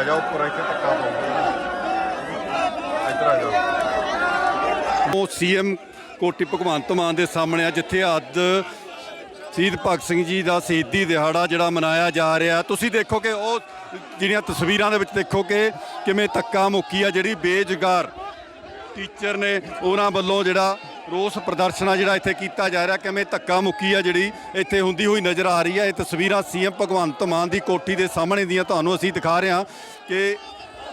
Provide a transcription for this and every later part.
ਆ ਜਾ ਉੱਪਰ ਇੱਥੇ ਧੱਕਾ ਪਾਉਂਦਾ ਇੱਧਰ ਆ ਜਾ ਉਹ ਸੀਐਮ ਕੋਟੀ ਭਗਵੰਤ ਮਾਨ ਦੇ ਸਾਹਮਣੇ ਆ, ਜਿੱਥੇ ਅੱਜ ਸ਼ਹੀਦ ਭਗਤ ਸਿੰਘ ਜੀ ਦਾ ਸ਼ਹੀਦੀ ਦਿਹਾੜਾ ਜਿਹੜਾ ਮਨਾਇਆ ਜਾ ਰਿਹਾ। ਤੁਸੀਂ ਦੇਖੋ ਕਿ ਉਹ ਜਿਹੜੀਆਂ ਤਸਵੀਰਾਂ ਦੇ ਵਿੱਚ ਦੇਖੋ ਕਿ ਕਿਵੇਂ ਧੱਕਾ ਮੁੱਕੀ ਆ, ਜਿਹੜੀ ਬੇਜੁਗਾਰ ਟੀਚਰ ਨੇ ਉਹਨਾਂ ਵੱਲੋਂ ਜਿਹੜਾ ਰੋਸ ਪ੍ਰਦਰਸ਼ਨ ਆ ਜਿਹੜਾ ਇੱਥੇ ਕੀਤਾ ਜਾ ਰਿਹਾ, ਕਿਵੇਂ ਧੱਕਾ ਮੁੱਕੀ ਆ ਜਿਹੜੀ ਇੱਥੇ ਹੁੰਦੀ ਹੋਈ ਨਜ਼ਰ ਆ ਰਹੀ ਹੈ ਇਹ ਤਸਵੀਰਾਂ ਸੀਐਮ ਭਗਵੰਤ ਮਾਨ ਦੀ ਕੋਠੀ ਦੇ ਸਾਹਮਣੇ ਦੀਆਂ ਤੁਹਾਨੂੰ ਅਸੀਂ ਦਿਖਾ ਰਹੇ ਹਾਂ ਕਿ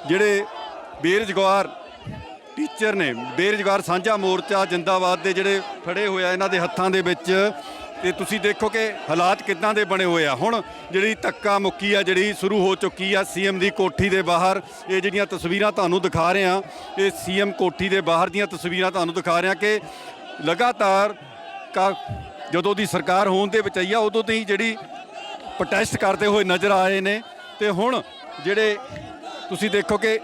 ਜਿਹੜੇ ਬੇਰੁਜ਼ਗਾਰ ਟੀਚਰ ਨੇ, ਬੇਰੁਜ਼ਗਾਰ ਸਾਂਝਾ ਮੋਰਚਾ ਜਿੰਦਾਬਾਦ ਦੇ ਜਿਹੜੇ ਫੜੇ ਹੋਏ ਆ, ਇਹਨਾਂ ਦੇ ਹੱਥਾਂ ਦੇ ਵਿੱਚ ਤੇ ਤੁਸੀਂ ਦੇਖੋ ਕਿ ਹਾਲਾਤ ਕਿੱਦਾਂ ਦੇ ਬਣੇ ਹੋਏ ਆ। ਹੁਣ ਜਿਹੜੀ ਧੱਕਾ ਮੁੱਕੀ ਆ, ਜਿਹੜੀ ਸ਼ੁਰੂ ਹੋ ਚੁੱਕੀ ਆ ਸੀਐਮ ਦੀ ਕੋਠੀ ਦੇ ਬਾਹਰ, ਇਹ ਜਿਹੜੀਆਂ ਤਸਵੀਰਾਂ ਤੁਹਾਨੂੰ ਦਿਖਾ ਰਹੇ ਆ ਇਹ ਸੀਐਮ ਕੋਠੀ ਦੇ ਬਾਹਰ ਦੀਆਂ ਤਸਵੀਰਾਂ ਤੁਹਾਨੂੰ ਦਿਖਾ ਰਹੇ ਆ ਕਿ ਲਗਾਤਾਰ ਕਾ ਜਦੋਂ ਦੀ ਸਰਕਾਰ ਹੋਣ ਦੇ ਵਿੱਚ ਆਈ ਆ ਉਦੋਂ ਤੋਂ ਹੀ ਜਿਹੜੀ ਪ੍ਰੋਟੈਸਟ ਕਰਦੇ ਹੋਏ ਨਜ਼ਰ ਆ ਰਹੇ ਨੇ। ਤੇ ਹੁਣ ਜਿਹੜੇ ਤੁਸੀਂ ਦੇਖੋ ਕਿ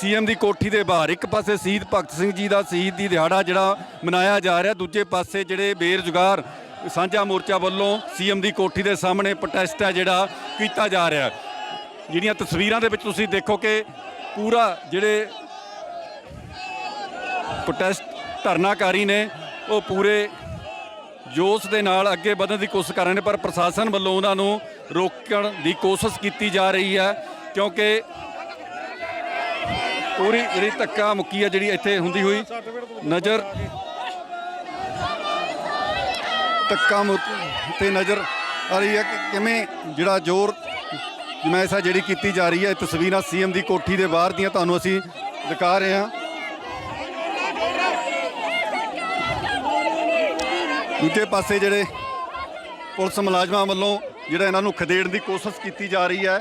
ਸੀਐਮ ਦੀ ਕੋਠੀ ਦੇ ਬਾਹਰ, ਇੱਕ ਪਾਸੇ ਸ਼ਹੀਦ ਭਗਤ ਸਿੰਘ ਜੀ ਦਾ ਸ਼ਹੀਦ ਦੀ ਦਿਹਾੜਾ ਜਿਹੜਾ ਮਨਾਇਆ ਜਾ ਰਿਹਾ, ਦੂਜੇ ਪਾਸੇ ਜਿਹੜੇ ਬੇਰੁਜ਼ਗਾਰ ਸਾਂਝਾ ਮੋਰਚਾ ਵੱਲੋਂ ਸੀਐਮ ਦੀ ਕੋਠੀ ਦੇ ਸਾਹਮਣੇ ਪ੍ਰੋਟੈਸਟ ਹੈ ਜਿਹੜਾ ਕੀਤਾ ਜਾ ਰਿਹਾ ਜਿਹੜੀਆਂ ਤਸਵੀਰਾਂ ਦੇ ਵਿੱਚ ਤੁਸੀਂ ਦੇਖੋ ਕਿ ਪੂਰਾ ਜਿਹੜੇ ਪ੍ਰੋਟੈਸਟ ਧਰਨਾਕਾਰੀ ਨੇ, ਉਹ ਪੂਰੇ ਜੋਸ਼ ਦੇ ਨਾਲ ਅੱਗੇ ਵਧਣ ਦੀ ਕੋਸ਼ਿਸ਼ ਕਰ ਰਹੇ ਨੇ, ਪਰ ਪ੍ਰਸ਼ਾਸਨ ਵੱਲੋਂ ਉਹਨਾਂ ਨੂੰ ਰੋਕਣ ਦੀ ਕੋਸ਼ਿਸ਼ ਕੀਤੀ ਜਾ ਰਹੀ ਹੈ, ਕਿਉਂਕਿ ਪੂਰੀ ਜਿਹੜੀ ਧੱਕਾ ਮੁੱਕੀ ਹੈ ਜਿਹੜੀ ਇੱਥੇ ਹੁੰਦੀ ਹੋਈ ਨਜ਼ਰ ਧੱਕਾ ਤੇ ਨਜ਼ਰ ਆ ਰਹੀ ਹੈ ਕਿ ਕਿਵੇਂ ਜਿਹੜਾ ਜ਼ੋਰ ਜਮੈਸਾ ਜਿਹੜੀ ਕੀਤੀ ਜਾ ਰਹੀ ਹੈ, ਇਹ ਤਸਵੀਰਾਂ ਸੀਐਮ ਦੀ ਕੋਠੀ ਦੇ ਬਾਹਰ ਦੀਆਂ ਤੁਹਾਨੂੰ ਅਸੀਂ ਦਿਖਾ ਰਹੇ ਹਾਂ। ਦੂਜੇ ਪਾਸੇ ਜਿਹੜੇ ਪੁਲਿਸ ਮੁਲਾਜ਼ਮਾਂ ਵੱਲੋਂ ਜਿਹੜਾ ਇਹਨਾਂ ਨੂੰ ਖਦੇੜਨ ਦੀ ਕੋਸ਼ਿਸ਼ ਕੀਤੀ ਜਾ ਰਹੀ ਹੈ,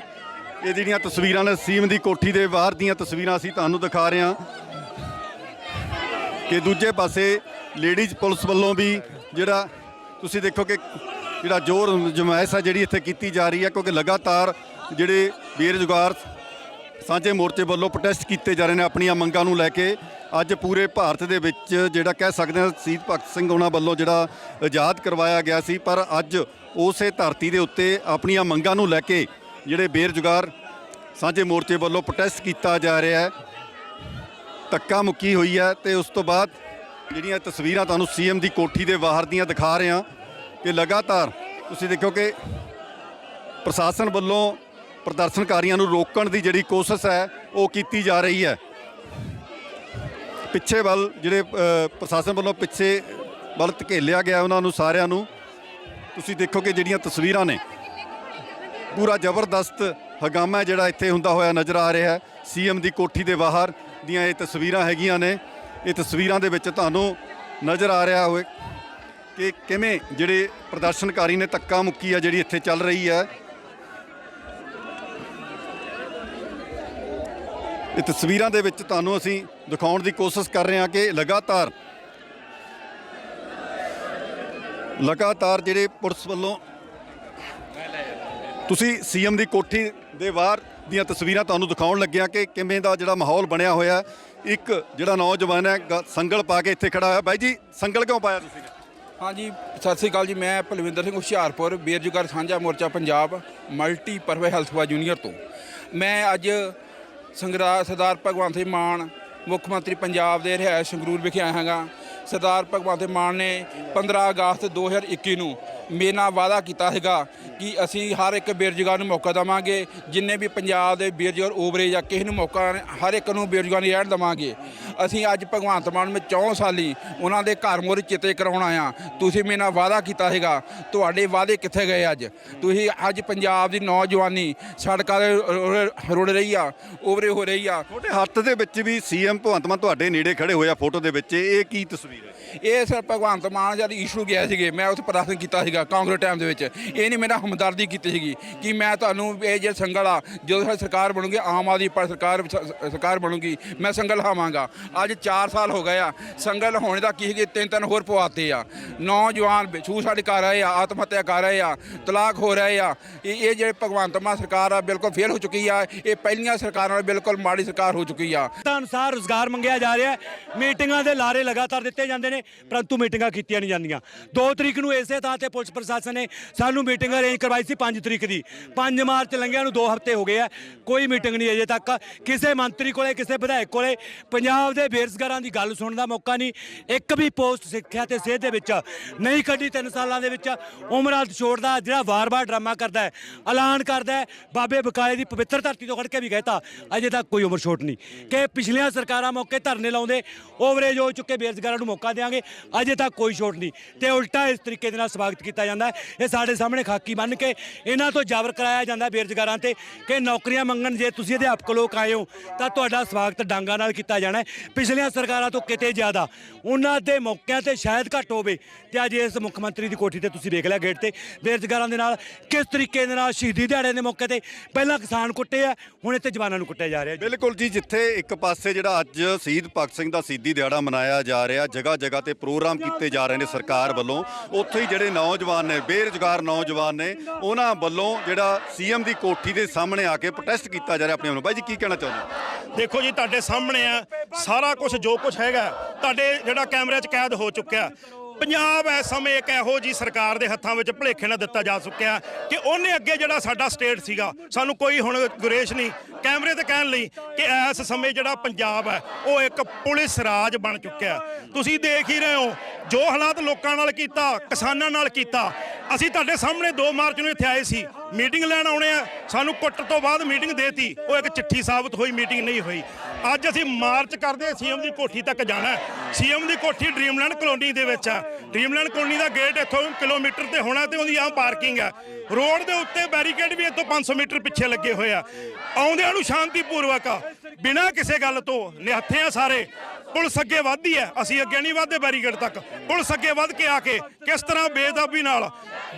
ਇਹ ਜਿਹੜੀਆਂ ਤਸਵੀਰਾਂ ਨੇ ਸੀਮ ਦੀ ਕੋਠੀ ਦੇ ਬਾਹਰ ਦੀਆਂ ਤਸਵੀਰਾਂ ਅਸੀਂ ਤੁਹਾਨੂੰ ਦਿਖਾ ਰਹੇ ਹਾਂ ਕਿ ਦੂਜੇ ਪਾਸੇ ਲੇਡੀਜ਼ ਪੁਲਿਸ ਵੱਲੋਂ ਵੀ ਜਿਹੜਾ ਤੁਸੀਂ ਦੇਖੋ ਕਿ ਜਿਹੜਾ ਜ਼ੋਰ ਜਮਾਇਸ਼ ਆ ਜਿਹੜੀ ਇੱਥੇ ਕੀਤੀ ਜਾ ਰਹੀ ਹੈ ਕਿਉਂਕਿ ਲਗਾਤਾਰ ਜਿਹੜੇ ਬੇਰੁਜ਼ਗਾਰ ਸਾਂਝੇ ਮੋਰਚੇ ਵੱਲੋਂ ਪ੍ਰੋਟੈਸਟ ਕੀਤੇ ਜਾ ਰਹੇ ਨੇ ਆਪਣੀਆਂ ਮੰਗਾਂ ਨੂੰ ਲੈ ਕੇ। ਅੱਜ ਪੂਰੇ ਭਾਰਤ ਦੇ ਵਿੱਚ ਜਿਹੜਾ ਕਹਿ ਸਕਦੇ ਹਾਂ ਸ਼ਹੀਦ ਭਗਤ ਸਿੰਘ ਉਹਨਾਂ ਵੱਲੋਂ ਜਿਹੜਾ ਆਜ਼ਾਦ ਕਰਵਾਇਆ ਗਿਆ ਸੀ, ਪਰ ਅੱਜ ਉਸੇ ਧਰਤੀ ਦੇ ਉੱਤੇ ਆਪਣੀਆਂ ਮੰਗਾਂ ਨੂੰ ਲੈ ਕੇ ਜਿਹੜੇ ਬੇਰੁਜ਼ਗਾਰ ਸਾਂਝੇ ਮੋਰਚੇ ਵੱਲੋਂ ਪ੍ਰੋਟੈਸਟ ਕੀਤਾ ਜਾ ਰਿਹਾ ਹੈ। ਧੱਕਾ ਮੁੱਕੀ ਹੋਈ ਹੈ ਤੇ ਉਸ ਤੋਂ ਬਾਅਦ ਜਿਹੜੀਆਂ ਤਸਵੀਰਾਂ ਤੁਹਾਨੂੰ ਸੀਐਮ ਦੀ ਕੋਠੀ ਦੇ ਬਾਹਰ ਦੀਆਂ ਦਿਖਾ ਰਹੇ ਹਾਂ ਕਿ ਲਗਾਤਾਰ ਤੁਸੀਂ ਦੇਖੋ ਕਿ ਪ੍ਰਸ਼ਾਸਨ ਵੱਲੋਂ ਪ੍ਰਦਰਸ਼ਨਕਾਰੀਆਂ ਨੂੰ ਰੋਕਣ ਦੀ ਜਿਹੜੀ ਕੋਸ਼ਿਸ਼ ਹੈ, ਉਹ ਕੀਤੀ ਜਾ ਰਹੀ ਹੈ। ਪਿੱਛੇ ਵੱਲ ਜਿਹੜੇ ਪ੍ਰਸ਼ਾਸਨ ਵੱਲੋਂ ਪਿੱਛੇ ਵੱਲ ਧਕੇਲਿਆ ਗਿਆ ਉਹਨਾਂ ਨੂੰ ਸਾਰਿਆਂ ਨੂੰ, ਤੁਸੀਂ ਦੇਖੋ ਕਿ ਜਿਹੜੀਆਂ ਤਸਵੀਰਾਂ ਨੇ, ਪੂਰਾ ਜ਼ਬਰਦਸਤ ਹਗਾਮਾ ਜਿਹੜਾ ਇੱਥੇ ਹੁੰਦਾ ਹੋਇਆ ਨਜ਼ਰ ਆ ਰਿਹਾ ਹੈ। ਸੀਐਮ ਦੀ ਕੋਠੀ ਦੇ ਬਾਹਰ ਦੀਆਂ ਇਹ ਤਸਵੀਰਾਂ ਹੈਗੀਆਂ ਨੇ। ਇਹ ਤਸਵੀਰਾਂ ਦੇ ਵਿੱਚ ਤੁਹਾਨੂੰ ਨਜ਼ਰ ਆ ਰਿਹਾ ਹੋਵੇ ਕਿ ਕਿਵੇਂ ਜਿਹੜੇ ਪ੍ਰਦਰਸ਼ਨਕਾਰੀ ਨੇ ਧੱਕਾ ਮੁੱਕੀ ਆ ਜਿਹੜੀ ਇੱਥੇ ਚੱਲ ਰਹੀ ਹੈ। ਇਹ ਤਸਵੀਰਾਂ ਦੇ ਵਿੱਚ ਤੁਹਾਨੂੰ ਅਸੀਂ ਦਿਖਾਉਣ ਦੀ ਕੋਸ਼ਿਸ਼ ਕਰ ਰਹੇ ਹਾਂ ਕਿ ਲਗਾਤਾਰ ਲਗਾਤਾਰ ਜਿਹੜੇ ਪੁਲਿਸ ਵੱਲੋਂ ਤੁਸੀਂ ਸੀਐਮ ਦੀ ਕੋਠੀ ਦੇ ਬਾਹਰ ਦੀਆਂ ਤਸਵੀਰਾਂ ਤੁਹਾਨੂੰ ਦਿਖਾਉਣ ਲੱਗਿਆ ਕਿ ਕਿਵੇਂ ਦਾ ਜਿਹੜਾ ਮਾਹੌਲ ਬਣਿਆ ਹੋਇਆ ਇੱਕ ਜਿਹੜਾ ਨੌਜਵਾਨ ਹੈ, ਗ- ਸੰਗਲ ਪਾ ਕੇ ਇੱਥੇ ਖੜਾ ਹੋਇਆ। ਬਾਈ ਜੀ, ਸੰਗਲ ਕਿਉਂ ਪਾਇਆ ਤੁਸੀਂ? ਹਾਂਜੀ, ਸਤਿ ਸ੍ਰੀ ਅਕਾਲ ਜੀ। ਮੈਂ ਪਲਵਿੰਦਰ ਸਿੰਘ ਹੁਸ਼ਿਆਰਪੁਰ ਬੇਰੁਜ਼ਗਾਰ ਸਾਂਝਾ ਮੋਰਚਾ Punjab, multi purpose health junior ਤੋਂ। ਮੈਂ ਅੱਜ ਸੰਗਰਾ, ਸਰਦਾਰ ਭਗਵੰਤ ਸਿੰਘ ਮਾਨ, ਮੁੱਖ ਮੰਤਰੀ ਪੰਜਾਬ ਦੇ ਰਿਹਾਇਸ਼ ਸੰਗਰੂਰ ਵਿਖੇ ਆਇਆ ਹਾਂਗਾ। ਸਰਦਾਰ ਭਗਵੰਤ ਸਿੰਘ ਮਾਨ ਨੇ 15 ਅਗਸਤ 2021 ਨੂੰ ਮੇਰੇ ਨਾਲ ਵਾਅਦਾ ਕੀਤਾ ਸੀਗਾ ਕਿ ਅਸੀਂ ਹਰ ਇੱਕ ਬੇਰੁਜ਼ਗਾਰ ਨੂੰ ਮੌਕਾ ਦੇਵਾਂਗੇ ਜਿੰਨੇ ਵੀ ਪੰਜਾਬ ਦੇ ਬੇਰੁਜ਼ਗਾਰ ਉਭਰੇ ਜਾਂ ਕਿਸੇ ਨੂੰ ਮੌਕਾ ਹਰ ਇੱਕ ਨੂੰ ਬੇਰੁਜ਼ਗਾਰ ਨਹੀਂ ਰਹਿਣ ਦੇਵਾਂਗੇ। ਅਸੀਂ ਅੱਜ ਭਗਵੰਤ ਮਾਨ ਵਿੱਚ 4 ਸਾਲੀ ਉਹਨਾਂ ਦੇ ਘਰ ਮੋਰ ਚਿੱਤੇ ਕਰਾਉਣ ਆਇਆ। ਤੁਸੀਂ ਮੇਰੇ ਨਾਲ ਵਾਅਦਾ ਕੀਤਾ ਸੀਗਾ ਤੁਹਾਡੇ ਵਾਅਦੇ ਕਿੱਥੇ ਗਏ ਅੱਜ? ਤੁਸੀਂ ਅੱਜ ਪੰਜਾਬ ਦੀ ਨੌਜਵਾਨੀ ਸੜਕਾਂ ਦੇ ਰੁੜ- ਰਹੀ ਆ ਉਭਰੇ ਹੋ ਰਹੀ ਆ। ਤੁਹਾਡੇ ਹੱਥ ਦੇ ਵਿੱਚ ਵੀ ਸੀਐਮ ਭਗਵੰਤ ਮਾਨ ਤੁਹਾਡੇ ਨੇੜੇ ਖੜੇ ਹੋਏ ਆ ਫੋਟੋ ਦੇ ਵਿੱਚ ਇਹ ਕੀ ਤਸਵੀਰ ਹੈ? ਇਹ ਸਰ ਭਗਵੰਤ ਮਾਨ ਜਦ ਇਸ਼ੂ ਗਿਆ ਸੀਗੇ ਮੈਂ ਉੱਥੇ ਪ੍ਰਦਰਸ਼ਨ ਕੀਤਾ ਸੀਗਾ ਕਾਂਗਰਸ ਟਾਈਮ ਦੇ ਵਿੱਚ। ਇਹ ਨਹੀਂ ਮੇਰਾ ਹਮਦਰਦੀ ਕੀਤੀ ਸੀਗੀ ਕਿ ਮੈਂ ਤੁਹਾਨੂੰ ਇਹ ਜੇ ਸੰਗਲ ਆ, ਜਦੋਂ ਸਾਡੀ ਸਰਕਾਰ ਬਣੂਗੀ, ਆਮ ਆਦਮੀ ਪਾਰਟੀ ਸਰਕਾਰ ਸ- ਸਰਕਾਰ ਬਣੂਗੀ, ਮੈਂ ਸੰਗਲ ਹਾਵਾਂਗਾ ਅੱਜ 4 ਸਾਲ ਹੋ ਗਏ ਆ। ਸੰਗਲ ਹੋਣੇ ਦਾ ਕੀ ਸੀਗੇ, ਤਿੰਨ ਤਿੰਨ ਹੋਰ ਪਵਾਤੇ ਆ। ਨੌਜਵਾਨ ਛੂਛਾੜ ਕਰ ਰਹੇ ਆ ਆਤਮ ਹੱਤਿਆ ਕਰ ਰਹੇ ਆ, ਤਲਾਕ ਹੋ ਰਹੇ ਆ। ਇਹ ਇਹ ਜਿਹੜੇ ਭਗਵੰਤ ਮਾਨ ਸਰਕਾਰ ਆ, ਬਿਲਕੁਲ ਫੇਲ ਹੋ ਚੁੱਕੀ ਆ। ਇਹ ਪਹਿਲੀਆਂ ਸਰਕਾਰਾਂ ਨਾਲ ਬਿਲਕੁਲ ਮਾੜੀ ਸਰਕਾਰ ਹੋ ਚੁੱਕੀ ਆ। ਤਾਂ ਅਨੁਸਾਰ ਰੋਜ਼ਗਾਰ ਮੰਗਿਆ ਜਾ ਰਿਹਾ ਹੈ। ਮੀਟਿੰਗਾਂ ਦੇ ਲਾਰੇ ਲਗਾਤਾਰ ਦਿੱਤੇ ਜਾਂਦੇ ਨੇ, ਪਰੰਤੂ ਮੀਟਿੰਗਾਂ ਕੀਤੀਆਂ ਨਹੀਂ ਜਾਂਦੀਆਂ। 2 ਤਰੀਕ ਨੂੰ ਇਸੇ ਥਾਂ ਤੇ ਪੁੱਛ ਪੁਲਿਸ ਪ੍ਰਸ਼ਾਸਨ ਨੇ ਸਾਨੂੰ ਮੀਟਿੰਗ ਅਰੇਂਜ ਕਰਵਾਈ ਸੀ 5 ਤਰੀਕ ਦੀ। 5 ਮਾਰਚ ਲੰਘਿਆ ਨੂੰ 2 ਹਫ਼ਤੇ ਹੋ ਗਏ ਆ। ਕੋਈ ਮੀਟਿੰਗ ਨਹੀਂ ਅਜੇ ਤੱਕ। ਕਿਸੇ ਮੰਤਰੀ ਕੋਲੇ, ਕਿਸੇ ਵਿਧਾਇਕ ਕੋਲੇ ਪੰਜਾਬ ਦੇ ਬੇਰੁਜ਼ਗਾਰਾਂ ਦੀ ਗੱਲ ਸੁਣਨ ਦਾ ਮੌਕਾ ਨਹੀਂ। ਇੱਕ ਵੀ ਪੋਸਟ ਸਿੱਖਿਆ ਤੇ ਸਿਹਤ ਦੇ ਵਿੱਚ ਨਹੀਂ ਕੱਢੀ 3 ਸਾਲਾਂ ਦੇ ਵਿੱਚ। ਉਮਰਾਂ ਛੋੜ ਦਾ ਜਿਹੜਾ ਵਾਰ-ਵਾਰ ਡਰਾਮਾ ਕਰਦਾ ਹੈ, ਐਲਾਨ ਕਰਦਾ ਹੈ, ਬਾਬੇ ਬਕਾਏ ਦੀ ਪਵਿੱਤਰ ਧਰਤੀ ਤੋਂ ਖੜ ਕੇ ਵੀ ਕਹਿਤਾ, ਅਜੇ ਤੱਕ ਕੋਈ ਉਮਰ ਛੋਟ ਨਹੀਂ। ਕਿ ਪਿਛਲੀਆਂ ਸਰਕਾਰਾਂ ਮੌਕੇ ਧਰਨੇ ਲਾਉਂਦੇ, ਓਵਰੇਜ ਹੋ ਚੁੱਕੇ ਬੇਰੁਜ਼ਗਾਰਾਂ ਨੂੰ ਮੌਕਾ ਦੇਵਾਂਗੇ ਅਜੇ ਤੱਕ ਕੋਈ ਛੋਟ ਨਹੀਂ। ਤੇ ਉਲਟਾ ਇਸ ਤਰੀਕੇ ਦੇ ਨਾਲ ਸਵਾਗਤ ਕੀਤਾ ਜਾਂਦਾ ਹੈ। ਇਹ ਸਾਡੇ ਸਾਹਮਣੇ ਖਾਕੀ ਬੰਨ ਕੇ ਇਹਨਾਂ ਤੋਂ ਜਾਬਰ ਕਰਾਇਆ ਜਾਂਦਾ ਬੇਰੁਜ਼ਗਾਰਾਂ ਤੇ ਕਿ ਨੌਕਰੀਆਂ ਮੰਗਣ ਜੇ ਤੁਸੀਂ ਅਧਿਆਪਕ ਲੋਕ ਆਏ ਹੋ, ਤਾਂ ਤੁਹਾਡਾ ਸਵਾਗਤ ਡਾਂਗਾ ਨਾਲ ਕੀਤਾ ਜਾਣਾ ਹੈ। ਪਿਛਲੀਆਂ ਸਰਕਾਰਾਂ ਤੋਂ ਕਿਤੇ ਜ਼ਿਆਦਾ, ਉਹਨਾਂ ਦੇ ਮੌਕਿਆਂ ਤੇ ਸ਼ਾਇਦ ਘੱਟ ਹੋਵੇ, ਤੇ ਅੱਜ ਇਸ ਮੁੱਖ ਮੰਤਰੀ ਦੀ ਕੋਠੀ ਤੇ ਤੁਸੀਂ ਵੇਖ ਲਿਆ ਗੇਟ ਤੇ। ਬੇਰੁਜ਼ਗਾਰਾਂ ਦੇ ਨਾਲ ਕਿਸ ਤਰੀਕੇ ਦੇ ਨਾਲ ਸ਼ਹੀਦੀ ਦਿਹਾੜੇ ਦੇ ਮੌਕੇ ਤੇ? ਪਹਿਲਾਂ ਕਿਸਾਨ ਕੁੱਟੇ ਆ, ਹੁਣ ਇੱਥੇ ਜਵਾਨਾਂ ਨੂੰ ਕੁੱਟਿਆ ਜਾ ਰਿਹਾ ਜੀ। ਬਿਲਕੁਲ ਜੀ, ਜਿੱਥੇ ਇੱਕ ਪਾਸੇ ਜਿਹੜਾ ਅੱਜ ਸ਼ਹੀਦ ਭਗਤ ਸਿੰਘ ਦਾ ਸ਼ਹੀਦੀ ਦਿਹਾੜਾ ਮਨਾਇਆ ਜਾ ਰਿਹਾ ਜਗ੍ਹਾ ਜਗ੍ਹਾ ਤੇ ਪ੍ਰੋਗਰਾਮ ਕੀਤੇ ਜਾ ਰਹੇ ਨੇ ਸਰਕਾਰ ਵੱਲੋਂ, ਉੱਥੇ ਹੀ ਜਿਹੜੇ ਨੌਜਵਾਨ ਨੌਜਵਾਨ ਨੇ, ਬੇਰੁਜ਼ਗਾਰ ਨੌਜਵਾਨ ਨੇ, ਉਹਨਾਂ ਵੱਲੋਂ ਜਿਹੜਾ ਸੀਐਮ ਦੀ ਕੋਠੀ ਦੇ ਸਾਹਮਣੇ ਆ ਕੇ ਪ੍ਰੋਟੈਸਟ ਕੀਤਾ ਜਾ ਰਿਹਾ ਆਪਣੇ ਵੱਲੋਂ। ਬਾਈ ਜੀ, ਕੀ ਕਹਿਣਾ ਚਾਹੁੰਦੇ ਹੋ? ਦੇਖੋ ਜੀ, ਤੁਹਾਡੇ ਸਾਹਮਣੇ ਆ ਸਾਰਾ ਕੁਝ ਜੋ ਕੁਝ ਹੈਗਾ, ਤੁਹਾਡੇ ਜਿਹੜਾ ਕੈਮਰੇ 'ਚ ਕੈਦ ਹੋ ਚੁੱਕਿਆ। ਪੰਜਾਬ ਇਸ ਸਮੇਂ ਇੱਕ ਇਹੋ ਜੀ ਸਰਕਾਰ ਦੇ ਹੱਥਾਂ ਵਿੱਚ ਭੁਲੇਖੇ ਨਾਲ ਦਿੱਤਾ ਜਾ ਚੁੱਕਿਆ ਕਿ ਉਹਨੇ ਅੱਗੇ ਜਿਹੜਾ ਸਾਡਾ ਸਟੇਟ ਸੀਗਾ, ਸਾਨੂੰ ਕੋਈ ਹੁਣ ਗੁਰੇਸ਼ ਨਹੀਂ। ਕੈਮਰੇ ਤੇ ਕਹਿਣ ਲਈ ਕਿ ਇਸ ਸਮੇਂ ਜਿਹੜਾ ਪੰਜਾਬ ਹੈ, ਉਹ ਇੱਕ ਪੁਲਿਸ ਰਾਜ ਬਣ ਚੁੱਕਿਆ ਤੁਸੀਂ ਦੇਖ ਹੀ ਰਹੇ ਹੋ, ਜੋ ਹਾਲਾਤ ਲੋਕਾਂ ਨਾਲ ਕੀਤਾ, ਕਿਸਾਨਾਂ ਨਾਲ ਕੀਤਾ। ਅਸੀਂ ਤੁਹਾਡੇ ਸਾਹਮਣੇ 2 ਮਾਰਚ ਨੂੰ ਇੱਥੇ ਆਏ ਸੀ। ਮੀਟਿੰਗ ਲੈਣ ਆਉਣੇ ਆ। ਸਾਨੂੰ ਕੁੱਟ ਤੋਂ ਬਾਅਦ ਮੀਟਿੰਗ ਦੇਤੀ। ਉਹ ਇੱਕ ਚਿੱਠੀ ਸਾਬਤ ਹੋਈ, ਮੀਟਿੰਗ ਨਹੀਂ ਹੋਈ। ਅੱਜ ਅਸੀਂ ਮਾਰਚ ਕਰਦੇ ਸੀਐਮ ਦੀ ਕੋਠੀ ਤੱਕ ਜਾਣਾ ਸੀਐਮ ਦੀ ਕੋਠੀ ਡ੍ਰੀਮਲੈਂਡ ਕਲੋਨੀ ਦੇ ਵਿੱਚ ਆ। ਡ੍ਰੀਮਲੈਂਡ ਕਲੋਨੀ ਦਾ ਗੇਟ ਇੱਥੋਂ ਕਿਲੋਮੀਟਰ ਤੇ ਹੋਣਾ ਤੇ ਉਹਦੀ ਆਹ ਪਾਰਕਿੰਗ ਆ। ਰੋਡ ਦੇ ਉੱਤੇ ਬੈਰੀਕੇਡ ਵੀ ਇੱਥੋਂ 500 ਮੀਟਰ ਪਿੱਛੇ ਲੱਗੇ ਹੋਏ ਆ। ਆਉਂਦਿਆਂ ਨੂੰ ਸ਼ਾਂਤੀਪੂਰਵਕ ਆ। ਬਿਨਾਂ ਕਿਸੇ ਗੱਲ ਤੋਂ ਨਿਹੱਥੇ ਆ ਸਾਰੇ। ਪੁਲਿਸ ਅੱਗੇ ਵੱਧਦੀ ਹੈ। ਅਸੀਂ ਅੱਗੇ ਨਹੀਂ ਵੱਧਦੇ ਬੈਰੀਕੇਡ ਤੱਕ। ਪੁਲਿਸ ਅੱਗੇ ਵੱਧ ਕੇ ਆ ਕੇ ਕਿਸ ਤਰ੍ਹਾਂ ਬੇਦਬੀ ਨਾਲ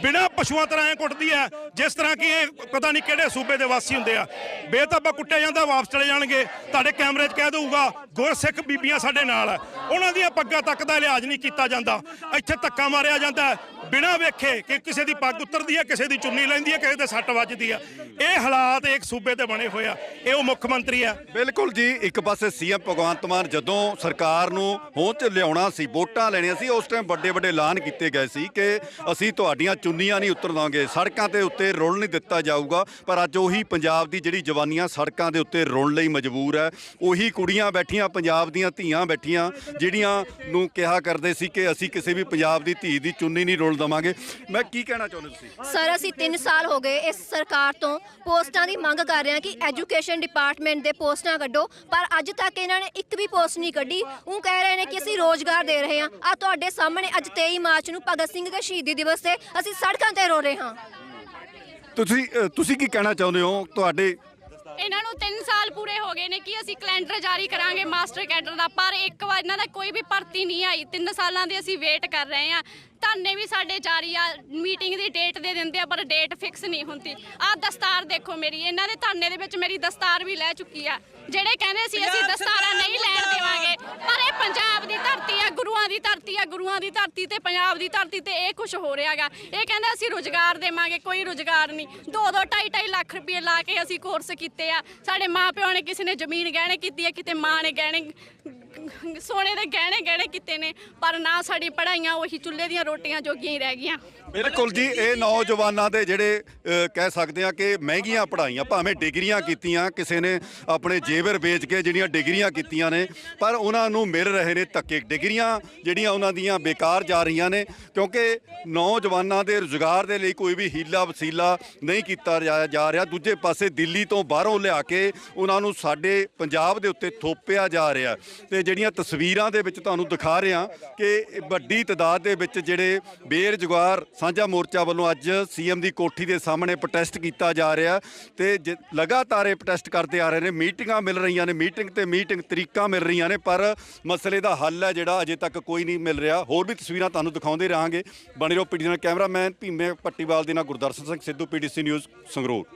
ਬਿਨਾਂ ਪਸ਼ੂਆਂ ਤਰ੍ਹਾਂ ਐ ਕੁੱਟਦੀ ਹੈ, ਜਿਸ ਤਰ੍ਹਾਂ ਕਿ ਇਹ ਪਤਾ ਨਹੀਂ ਕਿਹੜੇ ਸੂਬੇ ਦੇ ਵਾਸੀ ਹੁੰਦੇ ਆ। ਬੇਦਬਾ ਕੁੱਟਿਆ ਜਾਂਦਾ, ਵਾਪਸ ਚਲੇ ਜਾਣਗੇ। ਤੁਹਾਡੇ ਕੈਮਰੇ 'ਚ ਕਹਿ ਦਊਗਾ, ਗੁਰਸਿੱਖ ਬੀਬੀਆਂ ਸਾਡੇ ਨਾਲ ਆ। ਉਹਨਾਂ ਦੀਆਂ ਪੱਗਾਂ ਤੱਕ ਦਾ ਲਿਹਾਜ਼ ਨਹੀਂ ਕੀਤਾ ਜਾਂਦਾ। ਇੱਥੇ ਧੱਕਾ ਮਾਰਿਆ ਜਾਂਦਾ ਬਿਨਾਂ ਵੇਖੇ ਕਿ ਕਿਸੇ ਦੀ ਪੱਗ ਉਤਰਦੀ ਹੈ, ਕਿਸੇ ਦੀ ਚੁੰਨੀ ਲੈਂਦੀ ਹੈ, ਕਿਸੇ ਦੇ ਸੱਟ ਵੱਜਦੀ ਆ ਇਹ ਹਾਲਾਤ ਇੱਕ ਸੂਬੇ ਤੇ ਬਣੇ ਹੋਏ ਆ। ਇਹ ਉਹ ਮੁੱਖ ਮੰਤਰੀ ਆ। ਬਿਲਕੁਲ ਜੀ, ਇੱਕ ਪਾਸੇ ਸੀਐਮ ਭਗਵੰਤ ਮਾਨ ਜਦੋਂ ਸਰਕਾਰ ਨੂੰ ਹੋਂਦ ਚ ਲਿਆਉਣਾ ਸੀ, ਵੋਟਾਂ ਲੈਣੀਆਂ ਸੀ, ਉਸ ਟਾਈਮ ਵੱਡੇ ਵੱਡੇ ਐਲਾਨ ਕੀਤੇ ਗਏ ਸੀ ਕਿ ਅਸੀਂ ਤੁਹਾਡੀਆਂ ਚੁੰਨੀਆਂ ਨਹੀਂ ਉਤਰ ਦਾਂਗੇ ਸੜਕਾਂ ਤੇ ਉੱਤੇ ਰੁਲਣ ਨਹੀਂ ਦਿੱਤਾ ਜਾਊਗਾ, ਪਰ ਅੱਜ ਉਹੀ ਪੰਜਾਬ ਦੀ ਜਿਹੜੀ ਜਵਾਨੀਆਂ ਸੜਕਾਂ ਦੇ ਉੱਤੇ ਰੁਲਣ ਲਈ ਮਜਬੂਰ ਹੈ, ਉਹੀ ਕੁੜੀਆਂ ਬੈਠੀਆਂ, ਪੰਜਾਬ ਦੀਆਂ ਧੀਆਂ ਬੈਠੀਆਂ, ਜਿਹੜੀਆਂ ਨੂੰ ਕਿਹਾ ਕਰਦੇ ਸੀ ਕਿ ਅਸੀਂ ਕਿਸੇ ਵੀ ਪੰਜਾਬ ਦੀ ਧੀ ਦੀ ਚੁੰਨੀ ਨਹੀਂ ਰੁਲਣ ਦਵਾਂਗੇ। ਮੈਂ ਕੀ ਕਹਿਣਾ ਚਾਹੁੰਦੇ ਤੁਸੀਂ? ਸਰ ਅਸੀਂ 3 ਸਾਲ ਹੋ ਗਏ ਇਸ ਸਰਕਾਰ ਤੋਂ ਪੋਸਟਾਂ ਦੀ ਮੰਗ ਕਰ ਰਹੇ ਹਾਂ ਕਿ ਐਜੂਕੇਸ਼ਨ ਡਿਪਾਰਟਮੈਂਟ ਦੇ ਪੋਸਟਾਂ ਕੱਢੋ ਪਰ ਅੱਜ ਤੱਕ ਇਹਨਾਂ ਨੇ ਇੱਕ ਵੀ ਪੋਸਟ ਨਹੀਂ ਕੱਢੀ। ਉਹ ਕਹਿ ਰਹੇ ਨੇ ਕਿ ਅਸੀਂ ਰੋਜ਼ਗਾਰ ਦੇ ਰਹੇ ਹਾਂ। ਆ ਤੁਹਾਡੇ ਸਾਹਮਣੇ ਅੱਜ 23 ਮਾਰਚ ਨੂੰ ਭਗਤ ਸਿੰਘ ਦੇ ਸ਼ਹੀਦੀ ਦਿਵਸ ਤੇ ਅਸੀਂ ਸੜਕਾਂ ਤੇ ਰੋ ਰਹੇ ਹਾਂ। ਤੁਸੀਂ ਤੁਸੀਂ ਕੀ ਕਹਿਣਾ ਚਾਹੁੰਦੇ ਹੋ? ਤੁਹਾਡੇ ਇਹਨਾਂ ਨੂੰ 3 ਸਾਲ ਪੂਰੇ ਹੋ ਗਏ ਨੇ ਕਿ ਅਸੀਂ ਕੈਲੰਡਰ ਜਾਰੀ ਕਰਾਂਗੇ ਮਾਸਟਰ ਕੈਡਰ ਦਾ ਪਰ ਇੱਕ ਵਾਰ ਇਹਨਾਂ ਦਾ ਕੋਈ ਵੀ ਭਰਤੀ ਨਹੀਂ ਆਈ। 3 ਸਾਲਾਂ ਦੀ ਅਸੀਂ ਵੇਟ ਕਰ ਰਹੇ ਹਾਂ। ਧਰਨੇ ਵੀ ਸਾਡੇ ਜਾਰੀ ਆ ਮੀਟਿੰਗ ਦੀ ਡੇਟ ਦੇ ਦਿੰਦੇ ਆ ਪਰ ਡੇਟ ਫਿਕਸ ਨਹੀਂ ਹੁੰਦੀ। ਆਹ ਦਸਤਾਰ ਦੇਖੋ ਮੇਰੀ ਇਹਨਾਂ ਦੇ ਧਰਨੇ ਦੇ ਵਿੱਚ ਮੇਰੀ ਦਸਤਾਰ ਵੀ ਲੈ ਚੁੱਕੀ ਆ। ਜਿਹੜੇ ਕਹਿੰਦੇ ਸੀ ਅਸੀਂ ਦਸਤਾਰਾਂ ਨਹੀਂ ਲੈਣ ਦੇਵਾਂਗੇ ਪਰ ਇਹ ਪੰਜਾਬ ਦੀ ਧਰਤੀ ਆ ਗੁਰੂਆਂ ਦੀ ਧਰਤੀ ਆ ਗੁਰੂਆਂ ਦੀ ਧਰਤੀ ਤੇ ਪੰਜਾਬ ਦੀ ਧਰਤੀ ਤੇ ਇਹ ਕੁਝ ਹੋ ਰਿਹਾਗਾ ਇਹ ਕਹਿੰਦੇ ਅਸੀਂ ਰੋਜ਼ਗਾਰ ਦੇਵਾਂਗੇ ਕੋਈ ਰੋਜ਼ਗਾਰ ਨਹੀਂ। ਦੋ ਦੋ ਢਾਈ ਢਾਈ ਲੱਖ ਰੁਪਏ ਲਾ ਕੇ ਅਸੀਂ ਕੋਰਸ ਕੀਤੇ ਆ। ਸਾਡੇ ਮਾਪਿਆਂ ਨੇ ਕਿਸੇ ਨੇ ਜ਼ਮੀਨ ਗਹਿਣੇ ਕੀਤੀ ਹੈ ਕਿਤੇ ਮਾਂ ਨੇ ਗਹਿਣੇ ਸੋਨੇ ਦੇ ਗਹਿਣੇ ਗਹਿਣੇ ਕੀਤੇ ਨੇ, ਪਰ ਨਾ ਸਾਡੀ ਪੜ੍ਹਾਈਆਂ, ਉਹੀ ਚੁੱਲ੍ਹੇ ਦੀਆਂ ਰੋਟੀਆਂ ਜੋਗੀਆਂ ਹੀ ਰਹਿ ਗਈਆਂ। ਬਿਲਕੁਲ ਜੀ ਇਹ ਨੌਜਵਾਨਾਂ ਦੇ ਜਿਹੜੇ ਅ, ਕਹਿ ਸਕਦੇ ਆ ਕਿ ਮਹਿੰਗੀਆਂ ਪੜ੍ਹਾਈਆਂ ਭਾਵੇਂ ਡਿਗਰੀਆਂ ਕੀਤੀਆਂ ਕਿਸੇ ਨੇ ਆਪਣੇ ਜੇਵਰ ਵੇਚ ਕੇ ਜਿਹੜੀਆਂ ਡਿਗਰੀਆਂ ਕੀਤੀਆਂ ਨੇ ਪਰ ਉਹਨਾਂ ਨੂੰ ਮਿਲ ਰਹੇ ਨੇ ਧੱਕੇ। ਡਿਗਰੀਆਂ ਜਿਹੜੀਆਂ ਉਹਨਾਂ ਦੀਆਂ ਬੇਕਾਰ ਜਾ ਰਹੀਆਂ ਨੇ ਕਿਉਂਕਿ ਨੌਜਵਾਨਾਂ ਦੇ ਰੁਜ਼ਗਾਰ ਦੇ ਲਈ ਕੋਈ ਵੀ ਹੀਲਾ ਵਸੀਲਾ ਨਹੀਂ ਕੀਤਾ ਜਾ ਜਾ ਰਿਹਾ। ਦੂਜੇ ਪਾਸੇ ਦਿੱਲੀ ਤੋਂ ਬਾਹਰੋਂ ਲਿਆ ਕੇ ਉਹਨਾਂ ਨੂੰ ਸਾਡੇ ਪੰਜਾਬ ਦੇ ਉੱਤੇ ਥੋਪਿਆ ਜਾ ਰਿਹਾ। ਤੇ ਜਿਹੜੀਆਂ ਤਸਵੀਰਾਂ ਦੇ ਵਿੱਚ ਤੁਹਾਨੂੰ ਦਿਖਾ ਰਿਹਾ ਕਿ ਵੱਡੀ ਤਾਦਾਦ ਦੇ ਵਿੱਚ ਜਿਹੜੇ ਬੇਰੁਜ਼ਗਾਰ ਸਾਂਝਾ ਮੋਰਚਾ ਵੱਲੋਂ ਅੱਜ ਸੀਐਮ ਦੀ ਕੋਠੀ ਦੇ ਸਾਹਮਣੇ ਪ੍ਰੋਟੈਸਟ ਕੀਤਾ ਜਾ ਰਿਹਾ ਤੇ ਜ- ਲਗਾਤਾਰ ਇਹ ਪ੍ਰੋਟੈਸਟ ਕਰਦੇ ਆ ਰਹੇ ਨੇ। ਮੀਟਿੰਗਾਂ ਮਿਲ ਰਹੀਆਂ ਨੇ, ਮੀਟਿੰਗ ਤੇ ਮੀਟਿੰਗ ਤਰੀਕਾਂ ਮਿਲ ਰਹੀਆਂ ਨੇ, ਪਰ ਮਸਲੇ ਦਾ ਹੱਲ ਹੈ ਜਿਹੜਾ ਅਜੇ ਤੱਕ ਕੋਈ ਨਹੀਂ ਮਿਲ ਰਿਹਾ। ਹੋਰ ਵੀ ਤਸਵੀਰਾਂ ਤੁਹਾਨੂੰ ਦਿਖਾਉਂਦੇ ਰਹਾਂਗੇ। ਬਣੇ ਰਹੋ ਪੀਡੀ ਨਾਲ ਕੈਮਰਾਮੈਨ ਭੀਮੇ ਪੱਟੀਵਾਲ ਦੇ ਨਾਲ ਗੁਰਦਰਸ਼ਨ ਸਿੰਘ ਸਿੱਧੂ, ਪੀਡੀਸੀ ਨਿਊਜ਼ ਸੰਗਰੂਰ।